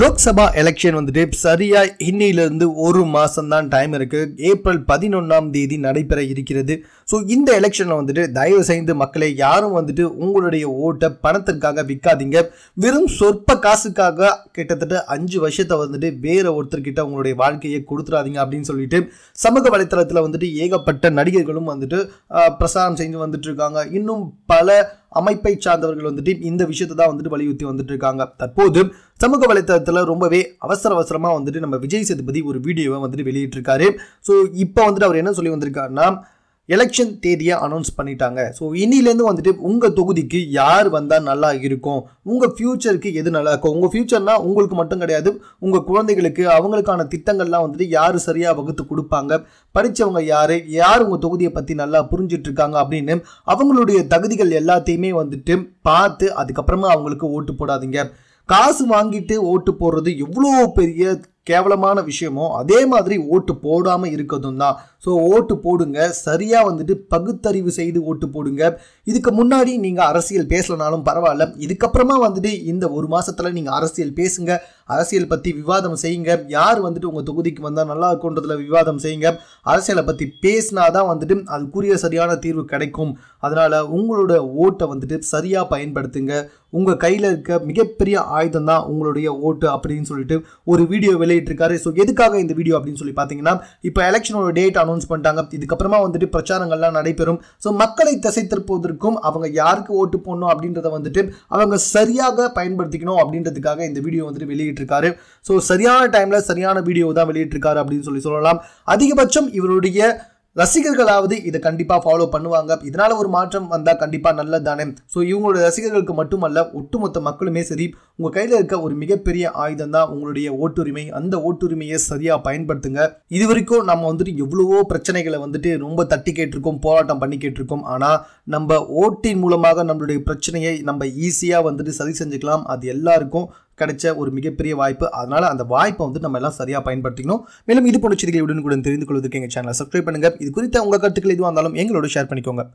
Lok Sabha election வந்துட்டு சரியா இன்னிலிருந்து ஒரு மாசம் தான் டைம் இருக்கு. ஏப்ரல் பதினொன்றாம் தேதி நடைபெற இருக்கிறது. ஸோ இந்த எலெக்ஷனில் வந்துட்டு தயவு செய்து மக்களை யாரும் வந்துட்டு உங்களுடைய ஓட்டை பணத்திற்காக விற்காதீங்க. வெறும் சொற்ப காசுக்காக கிட்டத்தட்ட அஞ்சு வருஷத்தை வந்துட்டு வேற ஒருத்தர்கிட்ட உங்களுடைய வாழ்க்கையை கொடுத்துறாதீங்க அப்படின்னு சொல்லிட்டு சமூக வலைத்தளத்தில் வந்துட்டு ஏகப்பட்ட நடிகர்களும் வந்துட்டு பிரசாரம் செஞ்சு வந்துட்டு இருக்காங்க. இன்னும் பல அமைப்பை சார்ந்தவர்கள் வந்துட்டு இந்த விஷயத்தை தான் வந்துட்டு வலியுறுத்தி வந்துட்டு இருக்காங்க தற்போது சமூக வலைத்தளத்தில் ரொம்பவே அவசர அவசரமாக வந்துட்டு நம்ம விஜய் சேதுபதி ஒரு வீடியோவை வந்துட்டு வெளியிட்டிருக்காரு. ஸோ இப்போ வந்துட்டு அவர் என்ன சொல்லி வந்திருக்காருன்னா எலெக்ஷன் தேதியை அனௌன்ஸ் பண்ணிட்டாங்க. ஸோ இன்னிலேருந்து வந்துட்டு உங்கள் தொகுதிக்கு யார் வந்தால் நல்லா இருக்கும்? உங்கள் ஃப்யூச்சருக்கு எது நல்லா இருக்கும்? உங்கள் ஃப்யூச்சர்னால் உங்களுக்கு மட்டும் கிடையாது உங்கள் குழந்தைகளுக்கு அவங்களுக்கான திட்டங்கள்லாம் வந்துட்டு யார் சரியாக வகுத்து கொடுப்பாங்க? படித்தவங்க யார்? யார் உங்கள் தொகுதியை பற்றி நல்லா புரிஞ்சிட்ருக்காங்க அப்படின்னு அவங்களுடைய தகுதிகள் எல்லாத்தையுமே வந்துட்டு பார்த்து அதுக்கப்புறமா அவங்களுக்கு ஓட்டு போடாதீங்க. காசு வாங்கிட்டு ஓட்டு போடுறது எவ்வளோ பெரிய கேவலமான விஷயமோ அதே மாதிரி ஓட்டு போடாமல் இருக்கிறதும் தான். ஸோ ஓட்டு போடுங்க. சரியாக வந்துட்டு பகுத்தறிவு செய்து ஓட்டு போடுங்க. இதுக்கு முன்னாடி நீங்கள் அரசியல் பேசலனாலும் பரவாயில்ல. இதுக்கப்புறமா வந்துட்டு இந்த ஒரு மாதத்தில் நீங்கள் அரசியல் பேசுங்க. அரசியல் பற்றி விவாதம் செய்யுங்க. யார் வந்துட்டு உங்கள் தொகுதிக்கு வந்தால் நல்லா இருக்குன்றதுல விவாதம் செய்யுங்க. அரசியலை பற்றி பேசினாதான் வந்துட்டு அதுக்குரிய சரியான தீர்வு கிடைக்கும். அதனால் உங்களோட ஓட்டை வந்துட்டு சரியாக பயன்படுத்துங்க. உங்கள் கையில் இருக்க மிகப்பெரிய ஆயுதம் தான் உங்களுடைய ஓட்டு அப்படின்னு சொல்லிட்டு ஒரு வீடியோ வெளியிட்டிருக்காரு ஸோ எதுக்காக இந்த வீடியோ அப்படின்னு சொல்லி பார்த்தீங்கன்னா இப்போ எலெக்ஷனோட டேட் அனௌன்ஸ் பண்ணிட்டாங்க. இதுக்கப்புறமா வந்துட்டு பிரச்சாரங்கள்லாம் நடைபெறும். ஸோ மக்களை திசை திருப்புவதற்கும் அவங்க யாருக்கு ஓட்டு போடணும் அப்படின்றத வந்துட்டு அவங்க சரியாக பயன்படுத்திக்கணும் அப்படின்றதுக்காக இந்த வீடியோ வந்துட்டு வெளியிட்டிருக்காரு. ஸோ சரியான டைமில் சரியான வீடியோ தான் வெளியிட்டிருக்காரு அப்படின்னு சொல்லி சொல்லலாம். அதிகபட்சம் இவருடைய ரசிகர்களாவது இதை கண்டிப்பாக ஃபாலோ பண்ணுவாங்க. இதனால் ஒரு மாற்றம் வந்தால் கண்டிப்பாக நல்லது தானே ஸோ இவங்களோட ரசிகர்களுக்கு மட்டுமல்ல ஒட்டுமொத்த மக்களுமே சரி உங்கள் கையில் இருக்க ஒரு மிகப்பெரிய ஆயுதம் தான் உங்களுடைய ஓட்டுரிமை. அந்த ஓட்டுரிமையை சரியாக பயன்படுத்துங்க. இது வரைக்கும் நம்ம வந்துட்டு எவ்வளவோ பிரச்சனைகளை வந்துட்டு ரொம்ப தட்டி கேட்டிருக்கோம் போராட்டம் பண்ணி கேட்டிருக்கோம். ஆனால் நம்ம ஓட்டின் மூலமாக நம்மளுடைய பிரச்சனையை நம்ம ஈஸியாக வந்துட்டு சரி செஞ்சுக்கலாம். அது எல்லாருக்கும் கிடைச்ச ஒரு மிகப்பெரிய வாய்ப்பு. அதனால் அந்த வாய்ப்பை வந்து நம்ம எல்லாம் சரியாக பயன்படுத்திக்கணும். மேலும் இது போன்ற செய்திகளை உடனுக்குடன் தெரிந்து கொள்வதற்கு எங்கள் சேனலை சப்ஸ்கிரைப் பண்ணுங்கள் இது குறித்த உங்கள் கருத்துக்கள் எதுவாக இருந்தாலும் எங்களோட ஷேர் பண்ணிக்கோங்க.